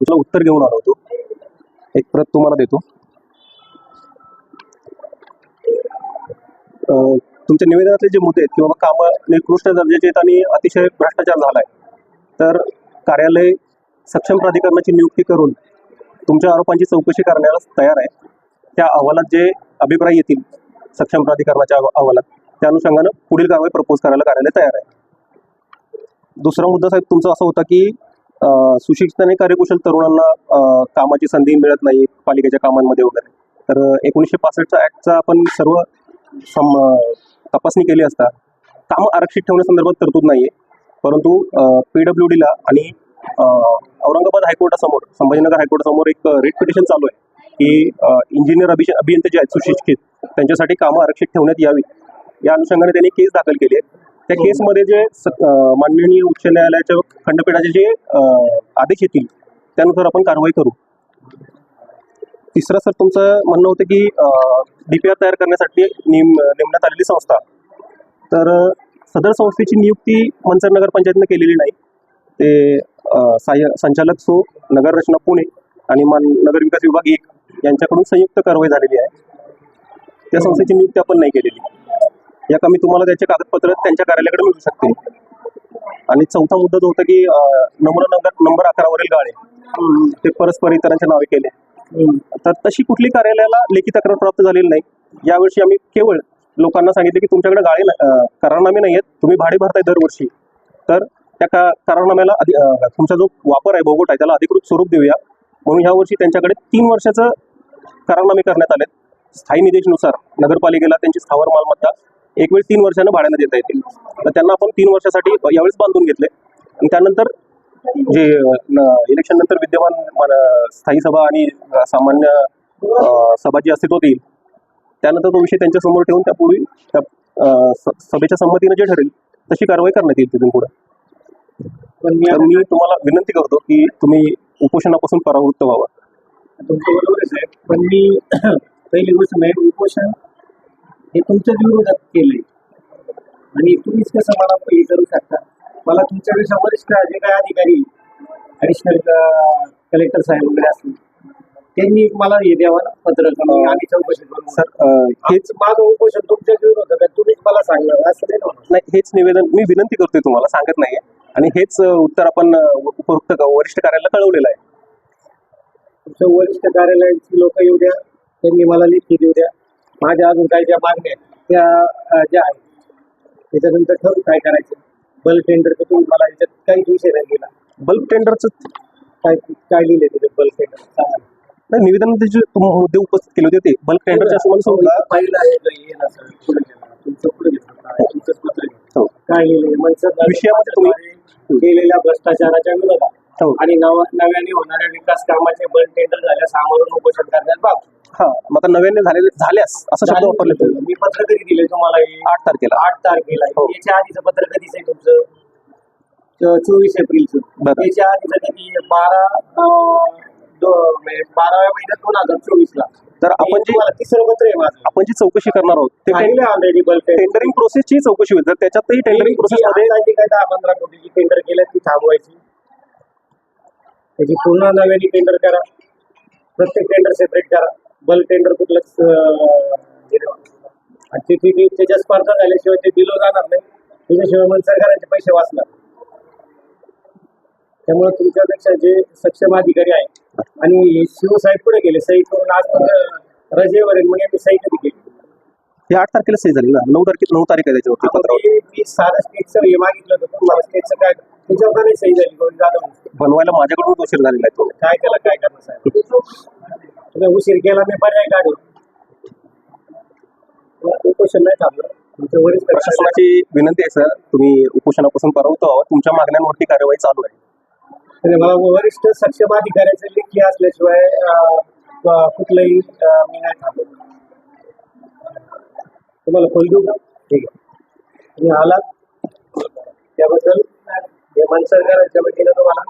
तुला उत्तर घेऊन आलो होतो. एक प्रत तुम्हाला देतो. तुमच्या निवेदनातले जे मुद्दे आहेत किंवा कामं निकृष्ट दर्जाचे आहेत आणि अतिशय भ्रष्टाचार झालाय तर कार्यालय सक्षम प्राधिकरणाची नियुक्ती करून तुमच्या आरोपांची चौकशी करण्याला तयार आहे. त्या अहवालात जे अभिप्राय येतील सक्षम प्राधिकरणाच्या अहवालात त्या अनुषंगानं पुढील कारवाई प्रपोज करायला कार्यालय तयार आहे. दुसरा मुद्दा साहेब तुमचा असा होता की सुशिक्षित कार्यकुशल तरुणांना कामाची संधी मिळत नाही पालिकेच्या कामांमध्ये वगैरे. तर एकोणीसशे पासष्टचा ऍक्टचा आपण सर्व सम तपासणी केली असता कामं आरक्षित ठेवण्यासंदर्भात तरतूद नाही आहे परंतु पी डब्ल्यू डीला आणि औरंगाबाद हायकोर्टासमोर संभाजीनगर हायकोर्टासमोर एक रिट पिटिशन चालू आहे की इंजिनियर अभिष अभियंते जे आहेत सुशिक्षित त्यांच्यासाठी कामं आरक्षित ठेवण्यात यावी या अनुषंगाने त्यांनी केस दाखल केली आहे त्या केसमध्ये जे माननीय उच्च न्यायालयाच्या खंडपीठाचे जे आदेश येतील त्यानुसार आपण कारवाई करू. तिसरं सर तुमचं म्हणणं होतं की डी पी आर तयार करण्यासाठी नेम नेमण्यात आलेली संस्था. तर सदर संस्थेची नियुक्ती मनसर नगर पंचायतनं केलेली नाही. ते सहाय्य संचालक सो नगर रचना पुणे आणि मान नगर विकास विभाग एक यांच्याकडून संयुक्त कारवाई झालेली आहे. त्या संस्थेची नियुक्ती आपण नाही केलेली. या कमी तुम्हाला त्याचे कागदपत्र त्यांच्या कार्यालयाकडे मिळू शकतील. आणि चौथा मुद्दा जो होता की नमुना नंबर नंबर अकरावरील गाळे. ते परस्पर इतरांच्या नावे केले. तर तशी कुठली कार्यालयाला लेखी तक्रार प्राप्त झालेली नाही. यावर्षी आम्ही केवळ लोकांना सांगितले की तुमच्याकडे गाळे करारनामे नाही आहेत तुम्ही भाडे भरताय दरवर्षी. तर त्या का करारनाम्याला तुमचा जो वापर आहे बोगोट आहे त्याला अधिकृत स्वरूप देऊया. म्हणून ह्या वर्षी त्यांच्याकडे तीन वर्षाचं करारनामे करण्यात आले स्थायी निदेशनुसार नगरपालिकेला त्यांची स्थावर मालमत्ता एक वेळ तीन वर्षानं भाड्यानं देता येतील. तर त्यांना आपण तीन वर्षासाठी यावेळेस बांधून घेतले. आणि त्यानंतर जे इलेक्शन नंतर विद्यमान मन- स्थायी सभा आणि सामान्य सभा जी अस्तित्वात येईल त्यानंतर तो विषय त्यांच्यासमोर ठेवून त्यापूर्वी त्या सभेच्या संमतीने जे ठरेल तशी कारवाई करण्यात येईल तिथून पुढे. पण मी तर मी तुम्हाला विनंती करतो की तुम्ही उपोषणापासून परावृत्त व्हावा. तुमच्या बरोबरच आहे पण मी पहिली गोष्ट उपोषण हे तुमच्याच विरोधात केलंय. आणि तुम्हीच कसं मला हे करू शकता? मला तुमच्यापेक्षा वरिष्ठ जे काय अधिकारी ऍडिशनल कलेक्टर साहेब वगैरे असतील त्यांनी मला हे द्यावं ना पत्र मी आम्ही चौकशी करू. सर हेच माझं उपोषण तुमच्याच विरोधात तुम्हीच मला सांगणार असं नाही. नाही हेच निवेदन मी विनंती करतोय तुम्हाला सांगत नाहीये. आणि हेच उत्तर आपण उपयुक्त वरिष्ठ कार्यालयाला कळवलेलं आहे. तुमच्या वरिष्ठ कार्यालयाची लोक येऊ द्या. त्यांनी मला लेखी देऊ द्या. माझ्या अजून काही ज्या मागण्या आहेत त्या ज्या आहेत त्याच्यानंतर ठरवू काय करायचं. बल्ब टेंडरचं तुम्ही मला याच्यात काहीच विषय नाही दिला. बल्ब टेंडरचं काय काय लिहिले तिथे बल्ब टेंडर सांगा नाही निवेदनामध्ये जे तुम्ही मुद्दे उपस्थित केले होते ते बल्क टेंडरच्या असं तुला पाहिलं आहे का ना सर पुढे गेला तुमचं पुढे घेतलं तुमचंच पत्र घेतलं. हो. काय लिहिले मनसर विषयामध्ये तुम्ही- केलेल्या भ्रष्टाचाराच्या विरोधात. हो. आणि नव नव्याने होणाऱ्या विकास कामाचे बल्ब टेंडर झाल्यास सामोरून उपोषण करण्यात बाब हा मग आता नव्याने झालेले झाल्यास असं शब्द वापरले तुम्ही. मी पत्र कधी दिले तुम्हाला हे? आठ तारखेला. आठ तारखेला. हो. याच्या आधीचं पत्र कधीच आहे तुमचं? च- चोवीस एप्रिलचं. बरं. याच्या आधीचं कधी आहे? बारा अं, दो- म्हणजे बाराव्या महिन्यात दोन हजार चोवीस ला तर आपण जे तुम्हाला तिसरं पत्र आहे माझं. आपण जी चौकशी करणार आहोत ते पाहिलं ऑलरेडी बल्क टेंडरिंग प्रोसेसची चौकशी होईल. तर त्याच्यातही टेंडरिंग प्रोसेस मध्ये जी काय दहा पंधरा कोटीची टेंडर केलं ती थांबवायची. त्याची पुन्हा नव्याने टेंडर करा. प्रत्येक टेंडर सेपरेट करा. बल्क टेंडर कुठलंच ते ते- त्याच्या स्पर्धा झाल्याशिवाय ते दिलं जाणार नाही. त्याच्याशिवाय मग सरकारांचे पैसे वाचणार. त्यामुळे तुमच्यापेक्षा जे सक्षम अधिकारी आहेत आणि शिवसाहेब पुढे गेले सही करून आज पण रजेवर मग यांनी सही कधी केली? हे आठ तारखेला सही झाली ना? नऊ तारखे नऊ तारीख आहे त्याच्यावरती मी साधं स्टेटचं हे मागितलं होतं तुम्हाला स्टेटचं काय त्याच्यावर नाही सही झाली जाधव? बनवायला माझ्याकडून उशीर झालेला आहे तो. काय त्याला काय करणार साहेब? तुम्ही उशीर केला मी पर्याय काढू उपोषण नाही थांबलं. तुमच्या वरिष्ठ प्रशासनाची विनंती आहे सर तुम्ही उपोषणापासून परावृत्त व्हावं तुमच्या मागण्यांवरती कारवाई चालू आहे. मला वरिष्ठ सक्षम अधिकाऱ्याचे लेखी असल्याशिवाय कुठलंही मी नाही थांबत तुम्हाला खोल देऊ का? ठीक आहे. तुम्ही आलात. त्याबद्दल हे मन सरकारच्या वतीनं तुम्हाला